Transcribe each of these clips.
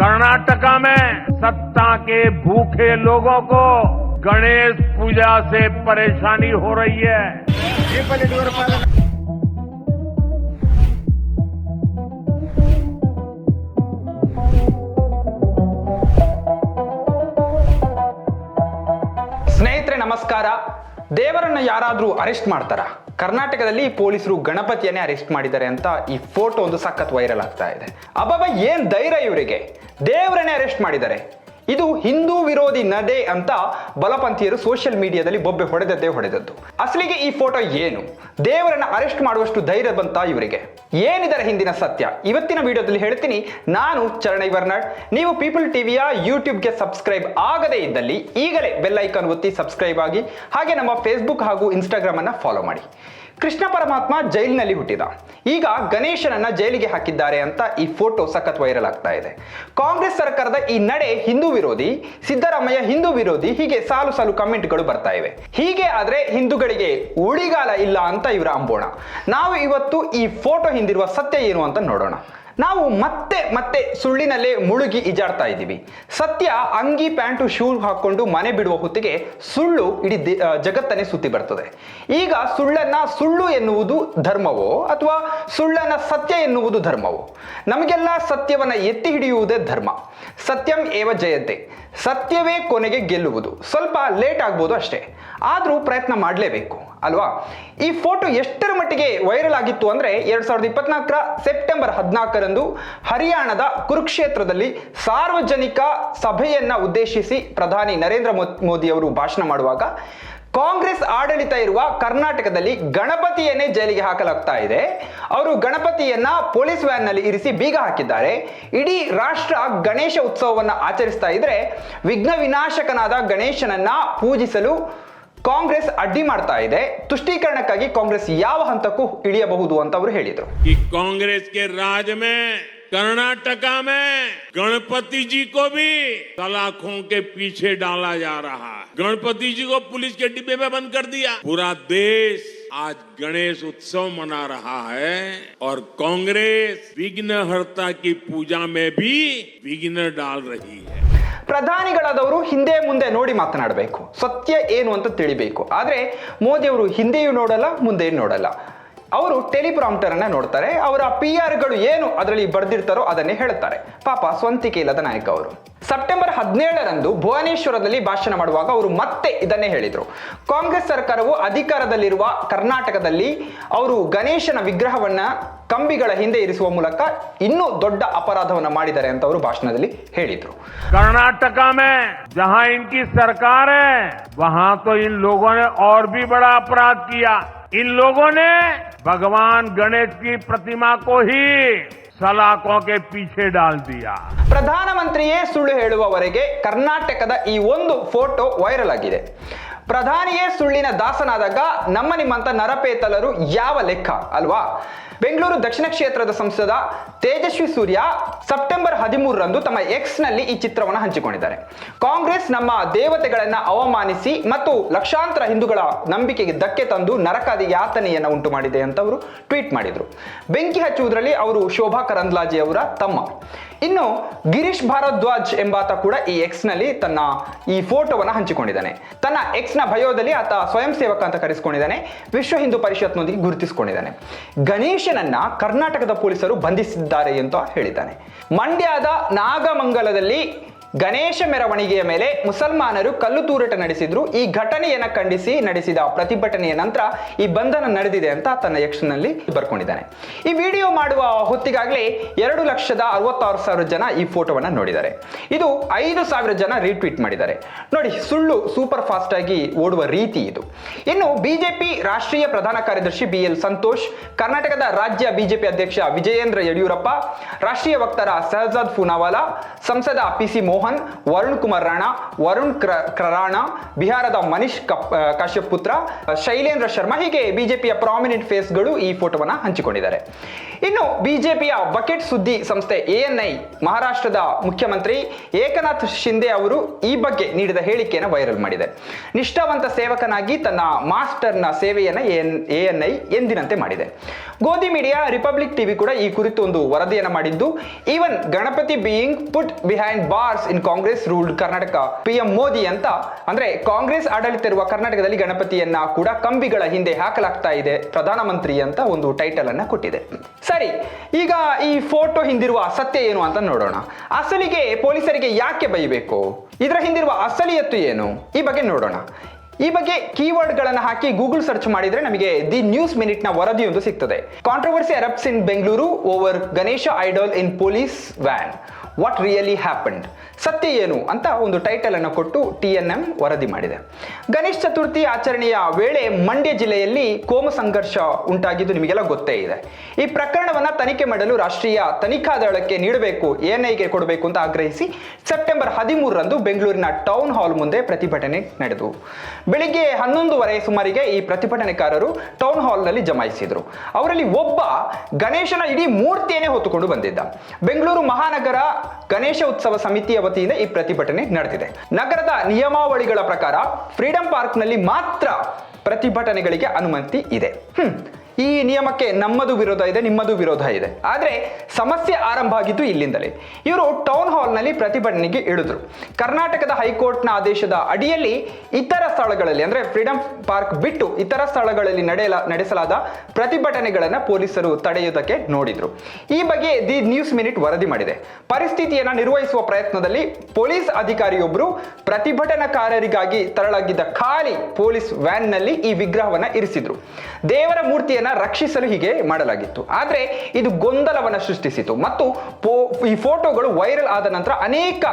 कर्नाटका में सत्ता के भूखे लोगों को गणेश पूजा से परेशानी हो रही है ಸ್ನೇಹಿತರೆ ನಮಸ್ಕಾರ ದೇವರನ್ನ ಯಾರಾದ್ರೂ ಅರೆಸ್ಟ್ ಮಾಡ್ತಾರ? ಕರ್ನಾಟಕದಲ್ಲಿ ಪೊಲೀಸರು ಗಣಪತಿಯನ್ನೇ ಅರೆಸ್ಟ್ ಮಾಡಿದ್ದಾರೆ ಅಂತ ಈ ಫೋಟೋ ಒಂದು ಸಖತ್ ವೈರಲ್ ಆಗ್ತಾ ಇದೆ. ಅಬ್ಬಬ್ಬ, ಏನ್ ಧೈರ್ಯ ಇವರಿಗೆ? ದೇವರನ್ನೇ ಅರೆಸ್ಟ್ ಮಾಡಿದ್ದಾರೆ. ಇದು ಹಿಂದೂ ವಿರೋಧಿ ನಡೆ ಅಂತ ಬಲಪಂಥೀಯರು ಸೋಷಿಯಲ್ ಮೀಡಿಯಾದಲ್ಲಿ ಬೊಬ್ಬೆ ಹೊಡೆದದ್ದೇ ಹೊಡೆದದ್ದು. ಅಸಲಿಗೆ ಈ ಫೋಟೋ ಏನು? ದೇವರನ್ನ ಅರೆಸ್ಟ್ ಮಾಡುವಷ್ಟು ಧೈರ್ಯ ಬಂತ ಇವರಿಗೆ. ಏನಿದರ ಹಿಂದಿನ ಸತ್ಯ? ಇವತ್ತಿನ ವಿಡಿಯೋದಲ್ಲಿ ಹೇಳ್ತೀನಿ, ನಾನು ಚರಣೈ ಬರ್ನಾಡ್ ನೀವು ಪೀಪಲ್ ಟಿವಿಯ ಯೂಟ್ಯೂಬ್ಗೆ ಸಬ್ಸ್ಕ್ರೈಬ್ ಆಗದೇ ಇದ್ದಲ್ಲಿ ಈಗಲೇ ಬೆಲ್ ಐಕಾನ್ ಒತ್ತಿ ಸಬ್ಸ್ಕ್ರೈಬ್ ಆಗಿ, ಹಾಗೆ ನಮ್ಮ ಫೇಸ್ಬುಕ್ ಹಾಗೂ ಇನ್ಸ್ಟಾಗ್ರಾಮ್ ಅನ್ನ ಫಾಲೋ ಮಾಡಿ. ಕೃಷ್ಣ ಪರಮಾತ್ಮ ಜೈಲಿನಲ್ಲಿ ಹುಟ್ಟಿದ. ಈಗ ಗಣೇಶನನ್ನ ಜೈಲಿಗೆ ಹಾಕಿದ್ದಾರೆ ಅಂತ ಈ ಫೋಟೋ ಸಖತ್ ವೈರಲ್ ಆಗ್ತಾ ಇದೆ. ಕಾಂಗ್ರೆಸ್ ಸರ್ಕಾರದ ಈ ನಡೆ ಹಿಂದೂ ವಿರೋಧಿ, ಸಿದ್ದರಾಮಯ್ಯ ಹಿಂದೂ ವಿರೋಧಿ ಹೀಗೆ ಸಾಲು ಸಾಲು ಕಮೆಂಟ್ಗಳು ಬರ್ತಾ ಇವೆ. ಹೀಗೆ ಆದ್ರೆ ಹಿಂದೂಗಳಿಗೆ ಉಳಿಗಾಲ ಇಲ್ಲ ಅಂತ ಇವರ ಅಂಬೋಣ. ನಾವು ಇವತ್ತು ಈ ಫೋಟೋ ಹಿಂದಿರುವ ಸತ್ಯ ಏನು ಅಂತ ನೋಡೋಣ. ನಾವು ಮತ್ತೆ ಮತ್ತೆ ಸುಳ್ಳಿನಲ್ಲೇ ಮುಳುಗಿ ಈಜಾಡ್ತಾ ಇದ್ದೀವಿ. ಸತ್ಯ ಅಂಗಿ ಪ್ಯಾಂಟು ಶೂ ಹಾಕೊಂಡು ಮನೆ ಬಿಡುವ ಹೊತ್ತಿಗೆ ಸುಳ್ಳು ಇಡೀ ಜಗತ್ತನ್ನೇ ಸುತ್ತಿ ಬರ್ತದೆ. ಈಗ ಸುಳ್ಳನ್ನ ಸುಳ್ಳು ಎನ್ನುವುದು ಧರ್ಮವೋ ಅಥವಾ ಸುಳ್ಳನ್ನ ಸತ್ಯ ಎನ್ನುವುದು ಧರ್ಮವೋ? ನಮಗೆಲ್ಲ ಸತ್ಯವನ್ನ ಎತ್ತಿ ಹಿಡಿಯುವುದೇ ಧರ್ಮ. ಸತ್ಯಂ ಏವ ಜಯತೆ. ಸತ್ಯವೇ ಕೊನೆಗೆ ಗೆಲ್ಲುವುದು. ಸ್ವಲ್ಪ ಲೇಟ್ ಆಗ್ಬೋದು ಅಷ್ಟೇ. ಆದರೂ ಪ್ರಯತ್ನ ಮಾಡಲೇಬೇಕು. ಅಲ್ವಾ? ಈ ಫೋಟೋ ಎಷ್ಟರ ಮಟ್ಟಿಗೆ ವೈರಲ್ ಆಗಿತ್ತು ಅಂದ್ರೆ ಎರಡ್ ಸಾವಿರದ ಇಪ್ಪತ್ನಾಲ್ಕರ ಸೆಪ್ಟೆಂಬರ್ ಹದಿನಾಲ್ಕರಂದು ಹರಿಯಾಣದ ಕುರುಕ್ಷೇತ್ರದಲ್ಲಿ ಸಾರ್ವಜನಿಕ ಸಭೆಯನ್ನ ಉದ್ದೇಶಿಸಿ ಪ್ರಧಾನಿ ನರೇಂದ್ರ ಮೋದಿ ಅವರು ಭಾಷಣ ಮಾಡುವಾಗ ಕಾಂಗ್ರೆಸ್ ಆಡಳಿತ ಇರುವ ಕರ್ನಾಟಕದಲ್ಲಿ ಗಣಪತಿಯನ್ನೇ ಜೈಲಿಗೆ ಹಾಕಲಾಗ್ತಾ ಇದೆ. ಅವರು ಗಣಪತಿಯನ್ನ ಪೊಲೀಸ್ ವ್ಯಾನ್ನಲ್ಲಿ ಇರಿಸಿ ಬೀಗ ಹಾಕಿದ್ದಾರೆ. ಇಡೀ ರಾಷ್ಟ್ರ ಗಣೇಶ ಉತ್ಸವವನ್ನು ಆಚರಿಸ್ತಾ ಇದ್ರೆ ವಿಘ್ನ ವಿನಾಶಕನಾದ ಗಣೇಶನನ್ನ ಪೂಜಿಸಲು ಕಾಂಗ್ರೆಸ್ ಅಡ್ಡಿ ಮಾಡ್ತಾ ಇದೆ ತುಷ್ಟೀಕರಣಕ್ಕಾಗಿ ಕಾಂಗ್ರೆಸ್ ಯಾವ ಹಂತಕ್ಕೂ ಇಳಿಯಬಹುದು ಅಂತ ಅವರು ಹೇಳಿದರು कि कांग्रेस के राज में कर्नाटका में गणपति जी को भी सलाखों के पीछे डाला जा रहा है गणपति जी को पुलिस के डिब्बे में बंद कर दिया पूरा देश आज गणेश उत्सव मना रहा है और कांग्रेस विघ्नहर्ता की पूजा में भी विघ्न डाल रही है ಪ್ರಧಾನಿಗಳಾದವರು ಹಿಂದೆ ಮುಂದೆ ನೋಡಿ ಮಾತನಾಡಬೇಕು. ಸತ್ಯ ಏನು ಅಂತ ತಿಳಿಬೇಕು. ಆದರೆ ಮೋದಿ ಅವರು ಹಿಂದೆಯೂ ನೋಡಲ್ಲ, ಮುಂದೆಯೂ ನೋಡಲ್ಲ. ಅವರು ಟೆಲಿಪ್ರಾಂಪ್ಟರ್ ಅನ್ನ ನೋಡ್ತಾರೆ. ಅವರ ಪಿ ಗಳು ಏನು ಅದರಲ್ಲಿ ಬರೆದಿರ್ತಾರೋ ಅದನ್ನೇ ಹೇಳ್ತಾರೆ ಪಾಪ ಸ್ವಂತಿಕೆ ಇಲ್ಲದ ನಾಯಕ ಅವರು. ಸೆಪ್ಟೆಂಬರ್ ಹದಿನೇಳರಂದು ಭುವನೇಶ್ವರದಲ್ಲಿ ಭಾಷಣ ಮಾಡುವಾಗ ಅವರು ಮತ್ತೆ ಇದನ್ನೇ ಹೇಳಿದರು. ಕಾಂಗ್ರೆಸ್ ಸರ್ಕಾರವು ಅಧಿಕಾರದಲ್ಲಿರುವ ಕರ್ನಾಟಕದಲ್ಲಿ ಅವರು ಗಣೇಶನ ವಿಗ್ರಹವನ್ನ ಕಂಬಿಗಳ ಹಿಂದೆ ಇರಿಸುವ ಮೂಲಕ ಇನ್ನೂ ದೊಡ್ಡ ಅಪರಾಧವನ್ನು ಮಾಡಿದ್ದಾರೆ ಅಂತ ಅವರು ಭಾಷಣದಲ್ಲಿ ಹೇಳಿದ್ರು. ಕರ್ನಾಟಕ ಮೇ ಜಹಾ ಇನ್ಕಿ ಸರ್ಕಾರ ವಹಾ ತೋ ಇನ್ ಲೋಗೋನೆ ಔರ್ ಬಿ ಬಡ ಅಪರಾಧ ಕಿಯಾ. ಇನ್ ಲೋಗೋನೆ ಭಗವಾನ್ ಗಣೇಶ್ ಕಿ ಪ್ರತಿಮಾ ಕೋ ಹಿ ಸಲಾಕೋಕೆ ಪೀಚೆ ಡಾಲ್ ದಿಯಾ. ಪ್ರಧಾನಮಂತ್ರಿಯೇ ಸುಳ್ಳು ಹೇಳುವವರೆಗೆ ಕರ್ನಾಟಕದ ಈ ಒಂದು ಫೋಟೋ ವೈರಲ್ ಆಗಿದೆ. ಪ್ರಧಾನಿಯೇ ಸುಳ್ಳಿನ ದಾಸನಾದಾಗ ನಮ್ಮ ನಿಮ್ಮಂತ ನರಪೇತಲರು ಯಾವ ಲೆಕ್ಕ ಅಲ್ವಾ? ಬೆಂಗಳೂರು ದಕ್ಷಿಣ ಕ್ಷೇತ್ರದ ಸಂಸದ ತೇಜಸ್ವಿ ಸೂರ್ಯ ಸೆಪ್ಟೆಂಬರ್ ಹದಿಮೂರರಂದು ತಮ್ಮ ಎಕ್ಸ್ನಲ್ಲಿ ಈ ಚಿತ್ರವನ್ನು ಹಂಚಿಕೊಂಡಿದ್ದಾರೆ. ಕಾಂಗ್ರೆಸ್ ನಮ್ಮ ದೇವತೆಗಳನ್ನ ಅವಮಾನಿಸಿ ಮತ್ತು ಲಕ್ಷಾಂತರ ಹಿಂದೂಗಳ ನಂಬಿಕೆಗೆ ಧಕ್ಕೆ ತಂದು ನರಕಾದಿ ಯಾತನೆಯನ್ನು ಉಂಟು ಮಾಡಿದೆ ಅಂತ ಅವರು ಟ್ವೀಟ್ ಮಾಡಿದ್ರು. ಬೆಂಕಿ ಹಚ್ಚುವುದರಲ್ಲಿ ಅವರು ಶೋಭಾ ಕರಂದ್ಲಾಜೆ ಅವರ ತಮ್ಮ. ಇನ್ನು ಗಿರೀಶ್ ಭಾರದ್ವಾಜ್ ಎಂಬಾತ ಕೂಡ ಈ ಎಕ್ಸ್ನಲ್ಲಿ ತನ್ನ ಈ ಫೋಟೋವನ್ನು ಹಂಚಿಕೊಂಡಿದ್ದಾನೆ. ತನ್ನ ಎಕ್ಸ್ನ ಭಯೋದಲ್ಲಿ ಆತ ಸ್ವಯಂ ಸೇವಕ ಅಂತ ಕರೆಸಿಕೊಂಡಿದ್ದಾನೆ, ವಿಶ್ವ ಹಿಂದೂ ಪರಿಷತ್ನೊಂದಿಗೆ ಗುರುತಿಸಿಕೊಂಡಿದ್ದಾನೆ. ಗಣೇಶನನ್ನ ಕರ್ನಾಟಕದ ಪೊಲೀಸರು ಬಂಧಿಸಿದ್ದಾರೆ ಅಂತ ಹೇಳಿದ್ದಾನೆ. ಮಂಡ್ಯದ ನಾಗಮಂಗಲದಲ್ಲಿ ಗಣೇಶ ಮೆರವಣಿಗೆಯ ಮೇಲೆ ಮುಸಲ್ಮಾನರು ಕಲ್ಲು ತೂರಾಟ ನಡೆಸಿದ್ರು. ಈ ಘಟನೆಯನ್ನ ಖಂಡಿಸಿ ನಡೆಸಿದ ಪ್ರತಿಭಟನೆಯ ನಂತರ ಈ ಬಂಧನ ನಡೆದಿದೆ ಅಂತ ತನ್ನ ನಲ್ಲಿ ಬರ್ಕೊಂಡಿದ್ದಾನೆ. ಈ ವಿಡಿಯೋ ಮಾಡುವ ಹೊತ್ತಿಗಾಗಲೇ ಎರಡು ಲಕ್ಷದ ಅರವತ್ತಾರು ಸಾವಿರ ಜನ ಈ ಫೋಟೋವನ್ನ ನೋಡಿದ್ದಾರೆ. ಇದು ಐದು ಸಾವಿರ ಜನ ರೀಟ್ವೀಟ್ ಮಾಡಿದ್ದಾರೆ. ನೋಡಿ, ಸುಳ್ಳು ಸೂಪರ್ ಫಾಸ್ಟ್ ಆಗಿ ಓಡುವ ರೀತಿ ಇದು. ಇನ್ನು ಬಿಜೆಪಿ ರಾಷ್ಟ್ರೀಯ ಪ್ರಧಾನ ಕಾರ್ಯದರ್ಶಿ ಬಿ ಎಲ್ ಸಂತೋಷ್, ಕರ್ನಾಟಕದ ರಾಜ್ಯ ಬಿಜೆಪಿ ಅಧ್ಯಕ್ಷ ವಿಜಯೇಂದ್ರ ಯಡಿಯೂರಪ್ಪ, ರಾಷ್ಟ್ರೀಯ ವಕ್ತಾರ ಸಹಜಾದ್ ಫೂನಾವಾಲಾ, ಸಂಸದ ಪಿ ಸಿ ಮೋಹನ್ ವರುಣ್ ಕುಮಾರ್ ರಾಣಾ, ವರುಣ್ ಕ್ರ- ಬಿಹಾರದ ಮನೀಶ್ ಕಪ್ ಪುತ್ರ, ಶೈಲೇಂದ್ರ ಶರ್ಮಾ, ಹೀಗೆ ಬಿಜೆಪಿಯ ಪ್ರಾಮಿನೆಂಟ್ ಫೇಸ್ಗಳು ಈ ಫೋಟೋವನ್ನ ಹಂಚಿಕೊಂಡಿದ್ದಾರೆ. ಇನ್ನು ಬಿಜೆಪಿಯ ಬಕೆಟ್ ಸುದ್ದಿ ಸಂಸ್ಥೆ ಎಎನ್ಐ, ಮಹಾರಾಷ್ಟ್ರದ ಮುಖ್ಯಮಂತ್ರಿ ಏಕನಾಥ್ ಶಿಂದೆ ಅವರು ಈ ಬಗ್ಗೆ ನೀಡಿದ ಹೇಳಿಕೆಯನ್ನು ವೈರಲ್ ಮಾಡಿದೆ. ನಿಷ್ಠಾವಂತ ಸೇವಕನಾಗಿ ತನ್ನ ಮಾಸ್ಟರ್ನ ಸೇವೆಯನ್ನು ಎಎನ್ಐ ಎಂದಿನಂತೆ ಮಾಡಿದೆ. ಗೋಧಿ ಮೀಡಿಯಾ, ರಿಪಬ್ಲಿಕ್ ಟಿವಿ ಕೂಡ ಈ ಕುರಿತು ಒಂದು ವರದಿಯನ್ನು ಮಾಡಿದ್ದು, even Ganapati being put behind bars in Congress ruled Karnataka. P M Modi ಅಂತ, ಅಂದ್ರೆ ಕಾಂಗ್ರೆಸ್ ಆಡಳಿತ ಇರುವ ಕರ್ನಾಟಕದಲ್ಲಿ ಗಣಪತಿಯನ್ನ ಕೂಡ ಕಂಬಿಗಳ ಹಿಂದೆ ಹಾಕಲಾಗ್ತಾ ಇದೆ. ಪ್ರಧಾನಮಂತ್ರಿ ಅಂತ ಒಂದು ಟೈಟಲ್ ಅನ್ನ ಕೊಟ್ಟಿದೆ. ಸರಿ, ಈಗ ಈ ಫೋಟೋ ಹಿಂದಿರುವ ಸತ್ಯ ಏನು ಅಂತ ನೋಡೋಣ. ಅಸಲಿಗೆ ಪೊಲೀಸರಿಗೆ ಯಾಕೆ ಬೈಬೇಕು? ಇದರ ಹಿಂದಿರುವ ಅಸಲಿಯತ್ತು ಏನು? ಈ ಬಗ್ಗೆ ನೋಡೋಣ. ಈ ಬಗ್ಗೆ ಕೀವರ್ಡ್ಗಳನ್ನು ಹಾಕಿ ಗೂಗಲ್ ಸರ್ಚ್ ಮಾಡಿದ್ರೆ ನಮಗೆ ದಿ ನ್ಯೂಸ್ ಮಿನಿಟ್ನ ವರದಿಯೊಂದು ಸಿಗ್ತದೆ. Controversy Arabs in Bengaluru over Ganesha idol in police van what really happened ಸತ್ಯ ಏನು ಅಂತ ಒಂದು ಟೈಟಲ್ ಅನ್ನು ಕೊಟ್ಟು ಟಿ ಎನ್ ವರದಿ ಮಾಡಿದೆ. ಗಣೇಶ ಚತುರ್ಥಿ ಆಚರಣೆಯ ವೇಳೆ ಮಂಡ್ಯ ಜಿಲ್ಲೆಯಲ್ಲಿ ಕೋಮ ಸಂಘರ್ಷ ಉಂಟಾಗಿದ್ದು ನಿಮಗೆಲ್ಲ ಗೊತ್ತೇ ಇದೆ. ಈ ಪ್ರಕರಣವನ್ನ ತನಿಖೆ ಮಾಡಲು ರಾಷ್ಟ್ರೀಯ ತನಿಖಾ ದಳಕ್ಕೆ ನೀಡಬೇಕು ಎನ್ಐಗೆ ಕೊಡಬೇಕು ಅಂತ ಆಗ್ರಹಿಸಿ ಸೆಪ್ಟೆಂಬರ್ ಹದಿಮೂರರಂದು ಬೆಂಗಳೂರಿನ ಟೌನ್ ಹಾಲ್ ಮುಂದೆ ಪ್ರತಿಭಟನೆ ನಡೆದವು ಬೆಳಿಗ್ಗೆ ಹನ್ನೊಂದುವರೆ ಸುಮಾರಿಗೆ ಈ ಪ್ರತಿಭಟನೆಕಾರರು ಟೌನ್ ಹಾಲ್ನಲ್ಲಿ ಜಮಾಯಿಸಿದರು. ಅವರಲ್ಲಿ ಒಬ್ಬ ಗಣೇಶನ ಇಡೀ ಮೂರ್ತಿಯನ್ನೇ ಹೊತ್ತುಕೊಂಡು ಬಂದಿದ್ದ. ಬೆಂಗಳೂರು ಮಹಾನಗರ ಗಣೇಶ ಉತ್ಸವ ಸಮಿತಿಯ ವತಿಯಿಂದ ಈ ಪ್ರತಿಭಟನೆ ನಡೆದಿದೆ. ನಗರದ ನಿಯಮಾವಳಿಗಳ ಪ್ರಕಾರ ಫ್ರೀಡಂ ಪಾರ್ಕ್ನಲ್ಲಿ ಮಾತ್ರ ಪ್ರತಿಭಟನೆಗಳಿಗೆ ಅನುಮತಿ ಇದೆ. ಈ ನಿಯಮಕ್ಕೆ ನಮ್ಮದು ವಿರೋಧ ಇದೆ, ನಿಮ್ಮದು ವಿರೋಧ ಇದೆ. ಆದರೆ ಸಮಸ್ಯೆ ಆರಂಭ ಆಗಿದ್ದು ಇಲ್ಲಿಂದಲೇ. ಇವರು ಟೌನ್ ಹಾಲ್ನಲ್ಲಿ ಪ್ರತಿಭಟನೆಗೆ ಇಳಿದ್ರು. ಕರ್ನಾಟಕದ ಹೈಕೋರ್ಟ್ನ ಆದೇಶದ ಅಡಿಯಲ್ಲಿ ಇತರ ಸ್ಥಳಗಳಲ್ಲಿ, ಅಂದರೆ ಫ್ರೀಡಂ ಪಾರ್ಕ್ ಬಿಟ್ಟು ಇತರ ಸ್ಥಳಗಳಲ್ಲಿ ನಡೆಯಲ, ನಡೆಸಲಾದ ಪ್ರತಿಭಟನೆಗಳನ್ನು ಪೊಲೀಸರು ತಡೆಯುವುದಕ್ಕೆ ನೋಡಿದ್ರು. ಈ ಬಗ್ಗೆ ದಿ ನ್ಯೂಸ್ ಮಿನಿಟ್ ವರದಿ ಮಾಡಿದೆ. ಪರಿಸ್ಥಿತಿಯನ್ನು ನಿರ್ವಹಿಸುವ ಪ್ರಯತ್ನದಲ್ಲಿ ಪೊಲೀಸ್ ಅಧಿಕಾರಿಯೊಬ್ಬರು ಪ್ರತಿಭಟನಾಕಾರರಿಗಾಗಿ ತರಲಾಗಿದ್ದ ಖಾಲಿ ಪೊಲೀಸ್ ವ್ಯಾನ್ನಲ್ಲಿ ಈ ವಿಗ್ರಹವನ್ನ ಇರಿಸಿದ್ರು. ದೇವರ ಮೂರ್ತಿಯನ್ನ ರಕ್ಷಿಸಲು ಹೀಗೆ ಮಾಡಲಾಗಿತ್ತು. ಆದರೆ ಇದು ಗೊಂದಲವನ್ನ ಸೃಷ್ಟಿಸಿತು ಮತ್ತು ಈ ಫೋಟೋಗಳು ವೈರಲ್ ಆದ ನಂತರ ಅನೇಕ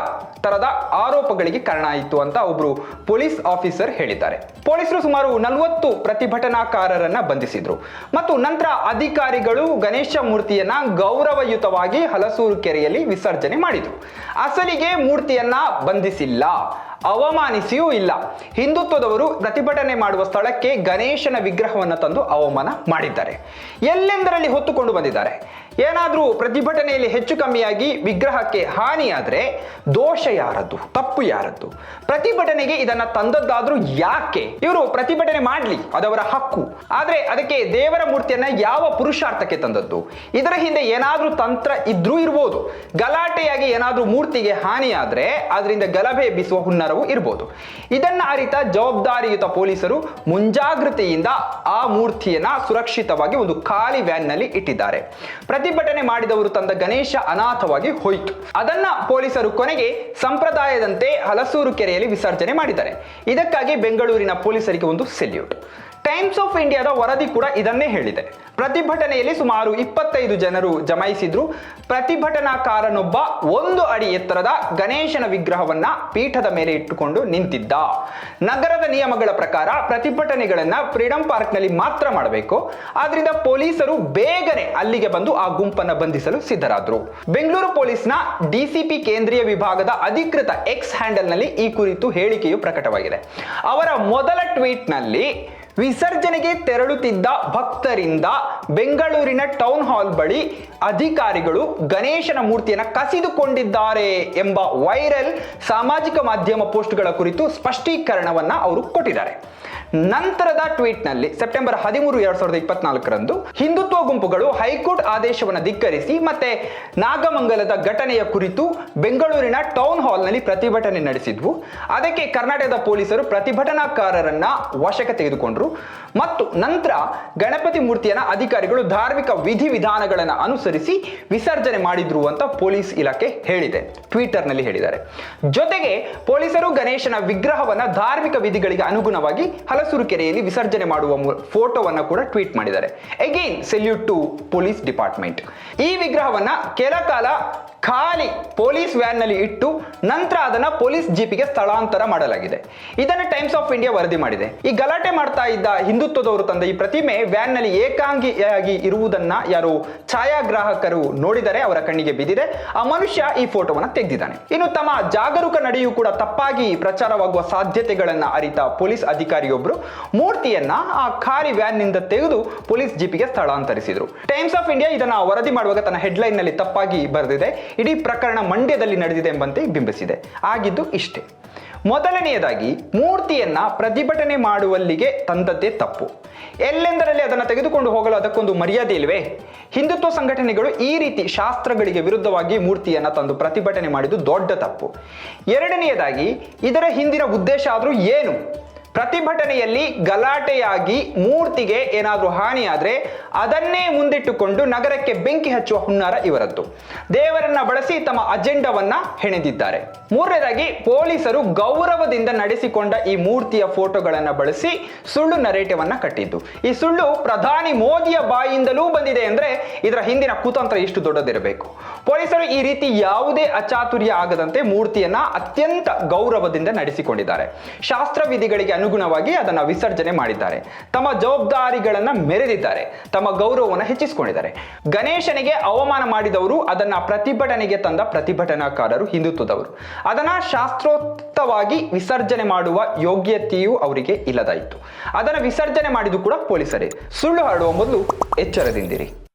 ತರದ ಆರೋಪಗಳಿಗೆ ಕಾರಣ ಆಯಿತು ಅಂತ ಒಬ್ರು ಪೊಲೀಸ್ ಆಫೀಸರ್ ಹೇಳಿದ್ದಾರೆ. ಪೊಲೀಸರು ಸುಮಾರು ನಲವತ್ತು ಪ್ರತಿಭಟನಾಕಾರರನ್ನ ಬಂಧಿಸಿದ್ರು. ಮತ್ತು ನಂತರ ಅಧಿಕಾರಿಗಳು ಗಣೇಶ ಮೂರ್ತಿಯನ್ನ ಗೌರವಯುತವಾಗಿ ಹಲಸೂರು ಕೆರೆಯಲ್ಲಿ ವಿಸರ್ಜನೆ ಮಾಡಿದ್ರು. ಅಸಲಿಗೆ ಮೂರ್ತಿಯನ್ನ ಬಂಧಿಸಿಲ್ಲ. ಅವಮಾನಿಸಿಯೂ ಇಲ್ಲ. ಹಿಂದುತ್ವದವರು ಪ್ರತಿಭಟನೆ ಮಾಡುವ ಸ್ಥಳಕ್ಕೆ ಗಣೇಶನ ವಿಗ್ರಹವನ್ನು ತಂದು ಅವಮಾನ ಮಾಡಿದ್ದಾರೆ. ಎಲ್ಲೆಂದರಲ್ಲಿ ಹೊತ್ತುಕೊಂಡು ಬಂದಿದ್ದಾರೆ? ಏನಾದರೂ ಪ್ರತಿಭಟನೆಯಲ್ಲಿ ಹೆಚ್ಚು ಕಮ್ಮಿಯಾಗಿ ವಿಗ್ರಹಕ್ಕೆ ಹಾನಿಯಾದರೆ ದೋಷ ಯಾರದ್ದು? ತಪ್ಪು ಯಾರದ್ದು? ಪ್ರತಿಭಟನೆಗೆ ಇದನ್ನ ತಂದದ್ದಾದ್ರೂ ಯಾಕೆ? ಇವರು ಪ್ರತಿಭಟನೆ ಮಾಡಲಿ ಅದವರ ಹಕ್ಕು. ಆದರೆ ಅದಕ್ಕೆ ದೇವರ ಮೂರ್ತಿಯನ್ನ ಯಾವ ಪುರುಷಾರ್ಥಕ್ಕೆ ತಂದದ್ದು? ಇದರ ಹಿಂದೆ ಏನಾದರೂ ತಂತ್ರ ಇದ್ರೂ ಇರ್ಬೋದು. ಗಲಾಟೆಯಾಗಿ ಏನಾದರೂ ಮೂರ್ತಿಗೆ ಹಾನಿಯಾದರೆ ಅದರಿಂದ ಗಲಭೆ ಎಬ್ಬಿಸುವ ಹುನ್ನರವು ಇರಬಹುದು ಇದನ್ನ ಅರಿತ ಜವಾಬ್ದಾರಿಯುತ ಪೊಲೀಸರು ಮುಂಜಾಗ್ರತೆಯಿಂದ ಆ ಮೂರ್ತಿಯನ್ನ ಸುರಕ್ಷಿತವಾಗಿ ಒಂದು ಖಾಲಿ ವ್ಯಾನ್ನಲ್ಲಿ ಇಟ್ಟಿದ್ದಾರೆ. ಪ್ರತಿಭಟನೆ ಮಾಡಿದವರು ತಂದ ಗಣೇಶ ಅನಾಥವಾಗಿ ಹೋಯಿತು. ಅದನ್ನ ಪೊಲೀಸರು ಕೊನೆಗೆ ಸಂಪ್ರದಾಯದಂತೆ ಹಲಸೂರು ಕೆರೆಯಲ್ಲಿ ವಿಸರ್ಜನೆ ಮಾಡಿದ್ದಾರೆ. ಇದಕ್ಕಾಗಿ ಬೆಂಗಳೂರಿನ ಪೊಲೀಸರಿಗೆ ಒಂದು ಸೆಲ್ಯೂಟ್. ಟೈಮ್ಸ್ ಆಫ್ ಇಂಡಿಯಾದ ವರದಿ ಕೂಡ ಇದನ್ನೇ ಹೇಳಿದೆ. ಪ್ರತಿಭಟನೆಯಲ್ಲಿ ಸುಮಾರು ಇಪ್ಪತ್ತೈದು ಜನರು ಜಮಾಯಿಸಿದ್ರು. ಪ್ರತಿಭಟನಾಕಾರನೊಬ್ಬ ಒಂದು ಅಡಿ ಎತ್ತರದ ಗಣೇಶನ ವಿಗ್ರಹವನ್ನ ಪೀಠದ ಮೇಲೆ ಇಟ್ಟುಕೊಂಡು ನಿಂತಿದ್ದ. ನಗರದ ನಿಯಮಗಳ ಪ್ರಕಾರ ಪ್ರತಿಭಟನೆಗಳನ್ನ ಫ್ರೀಡಂ ಪಾರ್ಕ್ನಲ್ಲಿ ಮಾತ್ರ ಮಾಡಬೇಕು. ಆದ್ರಿಂದ ಪೊಲೀಸರು ಬೇಗನೆ ಅಲ್ಲಿಗೆ ಬಂದು ಆ ಗುಂಪನ್ನ ಬಂಧಿಸಲು ಸಿದ್ಧರಾದ್ರು. ಬೆಂಗಳೂರು ಪೊಲೀಸ್ನ ಡಿಸಿಪಿ ಕೇಂದ್ರೀಯ ವಿಭಾಗದ ಅಧಿಕೃತ ಎಕ್ಸ್ ಹ್ಯಾಂಡಲ್ನಲ್ಲಿ ಈ ಕುರಿತು ಹೇಳಿಕೆಯು ಪ್ರಕಟವಾಗಿದೆ. ಅವರ ಮೊದಲ ಟ್ವೀಟ್ನಲ್ಲಿ ವಿಸರ್ಜನೆಗೆ ತೆರಳುತ್ತಿದ್ದ ಭಕ್ತರಿಂದ ಬೆಂಗಳೂರಿನ ಟೌನ್ ಹಾಲ್ ಬಳಿ ಅಧಿಕಾರಿಗಳು ಗಣೇಶನ ಮೂರ್ತಿಯನ್ನು ಕಸಿದುಕೊಂಡಿದ್ದಾರೆ ಎಂಬ ವೈರಲ್ ಸಾಮಾಜಿಕ ಮಾಧ್ಯಮ ಪೋಸ್ಟ್ಗಳ ಕುರಿತು ಸ್ಪಷ್ಟೀಕರಣವನ್ನು ಅವರು ಕೊಟ್ಟಿದ್ದಾರೆ. ನಂತರದ ಟ್ವೀಟ್ನಲ್ಲಿ ಸೆಪ್ಟೆಂಬರ್ ಹದಿಮೂರು ಎರಡ್ ಸಾವಿರದ ಇಪ್ಪತ್ನಾಲ್ಕರಂದು ಹಿಂದುತ್ವ ಗುಂಪುಗಳು ಹೈಕೋರ್ಟ್ ಆದೇಶವನ್ನು ಧಿಕ್ಕರಿಸಿ ಮತ್ತೆ ನಾಗಮಂಗಲದ ಘಟನೆಯ ಕುರಿತು ಬೆಂಗಳೂರಿನ ಟೌನ್ ಹಾಲ್ನಲ್ಲಿ ಪ್ರತಿಭಟನೆ ನಡೆಸಿದ್ವು. ಅದಕ್ಕೆ ಕರ್ನಾಟಕದ ಪೊಲೀಸರು ಪ್ರತಿಭಟನಾಕಾರರನ್ನ ವಶಕ್ಕೆ ತೆಗೆದುಕೊಂಡ್ರು. ಮತ್ತು ನಂತರ ಗಣಪತಿ ಮೂರ್ತಿಯನ್ನ ಅಧಿಕಾರಿಗಳು ಧಾರ್ಮಿಕ ವಿಧಿವಿಧಾನಗಳನ್ನು ಅನುಸರಿಸಿ ವಿಸರ್ಜನೆ ಮಾಡಿದ್ರು ಅಂತ ಪೊಲೀಸ್ ಇಲಾಖೆ ಹೇಳಿದೆ. ಟ್ವಿಟರ್ನಲ್ಲಿ ಹೇಳಿದ್ದಾರೆ. ಜೊತೆಗೆ ಪೊಲೀಸರು ಗಣೇಶನ ವಿಗ್ರಹವನ್ನ ಧಾರ್ಮಿಕ ವಿಧಿಗಳಿಗೆ ಅನುಗುಣವಾಗಿ ಹಲಸೂರು ಕೆರೆಯಲ್ಲಿ ವಿಸರ್ಜನೆ ಮಾಡುವ ಫೋಟೋವನ್ನು ಕೂಡ ಟ್ವೀಟ್ ಮಾಡಿದ್ದಾರೆ. Again salute to police department ಈ ವಿಗ್ರಹವನ್ನ ಕೆಲ ಕಾಲ ಖಾಲಿ ಪೊಲೀಸ್ ವ್ಯಾನ್ನಲ್ಲಿ ಇಟ್ಟು ನಂತರ ಅದನ್ನ ಪೊಲೀಸ್ ಜೀಪಿಗೆ ಸ್ಥಳಾಂತರ ಮಾಡಲಾಗಿದೆ. ಇದನ್ನು ಟೈಮ್ಸ್ ಆಫ್ ಇಂಡಿಯಾ ವರದಿ ಮಾಡಿದೆ. ಈ ಗಲಾಟೆ ಮಾಡ್ತಾ ಇದ್ದ ಹಿಂದುತ್ವದವರು ತಂದ ಈ ಪ್ರತಿಮೆ ವ್ಯಾನ್ನಲ್ಲಿ ಏಕಾಂಗಿಯಾಗಿ ಇರುವುದನ್ನ ಯಾರು ಛಾಯಾಗ್ರಾಹಕರು ನೋಡಿದರೆ ಅವರ ಕಣ್ಣಿಗೆ ಬಿದ್ದಿದೆ. ಆ ಮನುಷ್ಯ ಈ ಫೋಟೋವನ್ನ ತೆಗೆದಿದ್ದಾನೆ. ಇನ್ನು ತಮ್ಮ ಜಾಗರೂಕ ನಡೆಯೂ ಕೂಡ ತಪ್ಪಾಗಿ ಪ್ರಚಾರವಾಗುವ ಸಾಧ್ಯತೆಗಳನ್ನ ಅರಿತ ಪೊಲೀಸ್ ಅಧಿಕಾರಿಯೊಬ್ಬರು ಮೂರ್ತಿಯನ್ನ ಆ ಖಾಲಿ ವ್ಯಾನ್ನಿಂದ ತೆಗೆದು ಪೊಲೀಸ್ ಜೀಪಿಗೆ ಸ್ಥಳಾಂತರಿಸಿದ್ರು. ಟೈಮ್ಸ್ ಆಫ್ ಇಂಡಿಯಾ ಇದನ್ನ ವರದಿ ಮಾಡುವಾಗ ತನ್ನ ಹೆಡ್ಲೈನ್ನಲ್ಲಿ ತಪ್ಪಾಗಿ ಬರೆದಿದೆ. ಇಡೀ ಪ್ರಕರಣ ಮಂಡ್ಯದಲ್ಲಿ ನಡೆದಿದೆ ಎಂಬಂತೆ ಬಿಂಬಿಸಿದೆ. ಆಗಿದ್ದು ಇಷ್ಟೇ. ಮೊದಲನೆಯದಾಗಿ, ಮೂರ್ತಿಯನ್ನ ಪ್ರತಿಭಟನೆ ಮಾಡುವಲ್ಲಿಗೆ ತಂದದ್ದೇ ತಪ್ಪು. ಎಲ್ಲೆಂದರಲ್ಲಿ ಅದನ್ನು ತೆಗೆದುಕೊಂಡು ಹೋಗಲು ಅದಕ್ಕೊಂದು ಮರ್ಯಾದೆ ಇಲ್ವೇ? ಹಿಂದುತ್ವ ಸಂಘಟನೆಗಳು ಈ ರೀತಿ ಶಾಸ್ತ್ರಗಳಿಗೆ ವಿರುದ್ಧವಾಗಿ ಮೂರ್ತಿಯನ್ನ ತಂದು ಪ್ರತಿಭಟನೆ ಮಾಡಿದ್ದು ದೊಡ್ಡ ತಪ್ಪು. ಎರಡನೆಯದಾಗಿ, ಇದರ ಹಿಂದಿನ ಉದ್ದೇಶ ಆದರೂ ಏನು? ಪ್ರತಿಭಟನೆಯಲ್ಲಿ ಗಲಾಟೆಯಾಗಿ ಮೂರ್ತಿಗೆ ಏನಾದರೂ ಹಾನಿಯಾದರೆ ಅದನ್ನೇ ಮುಂದಿಟ್ಟುಕೊಂಡು ನಗರಕ್ಕೆ ಬೆಂಕಿ ಹಚ್ಚುವ ಹುನ್ನಾರ ಇವರದ್ದು. ದೇವರನ್ನ ಬಳಸಿ ತಮ್ಮ ಅಜೆಂಡವನ್ನ ಹೆಣೆದಿದ್ದಾರೆ. ಮೂರನೇದಾಗಿ ಪೊಲೀಸರು ಗೌರವದಿಂದ ನಡೆಸಿಕೊಂಡ ಈ ಮೂರ್ತಿಯ ಫೋಟೋಗಳನ್ನು ಬಳಸಿ ಸುಳ್ಳು ನರೇಟಿವನ್ನ ಕಟ್ಟಿದ್ದು. ಈ ಸುಳ್ಳು ಪ್ರಧಾನಿ ಮೋದಿಯ ಬಾಯಿಂದಲೂ ಬಂದಿದೆ ಅಂದ್ರೆ ಇದರ ಹಿಂದಿನ ಕುತಂತ್ರ ಇಷ್ಟು ದೊಡ್ಡದಿರಬೇಕು. ಪೊಲೀಸರು ಈ ರೀತಿ ಯಾವುದೇ ಅಚಾತುರ್ಯ ಆಗದಂತೆ ಮೂರ್ತಿಯನ್ನ ಅತ್ಯಂತ ಗೌರವದಿಂದ ನಡೆಸಿಕೊಂಡಿದ್ದಾರೆ. ಶಾಸ್ತ್ರ ವಿಧಿಗಳಿಗೆ ಅನುಗುಣವಾಗಿ ಅದನ್ನು ವಿಸರ್ಜನೆ ಮಾಡಿದ್ದಾರೆ. ತಮ್ಮ ಜವಾಬ್ದಾರಿಗಳನ್ನ ಮೆರೆದಿದ್ದಾರೆ. ತಮ್ಮ ಗೌರವವನ್ನು ಹೆಚ್ಚಿಸಿಕೊಂಡಿದ್ದಾರೆ. ಗಣೇಶನಿಗೆ ಅವಮಾನ ಮಾಡಿದವರು ಅದನ್ನ ಪ್ರತಿಭಟನೆಗೆ ತಂದ ಪ್ರತಿಭಟನಾಕಾರರು ಹಿಂದುತ್ವದವರು. ಅದನ್ನ ಶಾಸ್ತ್ರೋಕ್ತವಾಗಿ ವಿಸರ್ಜನೆ ಮಾಡುವ ಯೋಗ್ಯತೆಯೂ ಅವರಿಗೆ ಇಲ್ಲದಾಯಿತು. ಅದನ್ನು ವಿಸರ್ಜನೆ ಮಾಡಿದ್ದು ಕೂಡ ಪೊಲೀಸರೇ. ಸುಳ್ಳು ಹರಡುವ ಮೊದಲು ಎಚ್ಚರದಿಂದಿರಿ.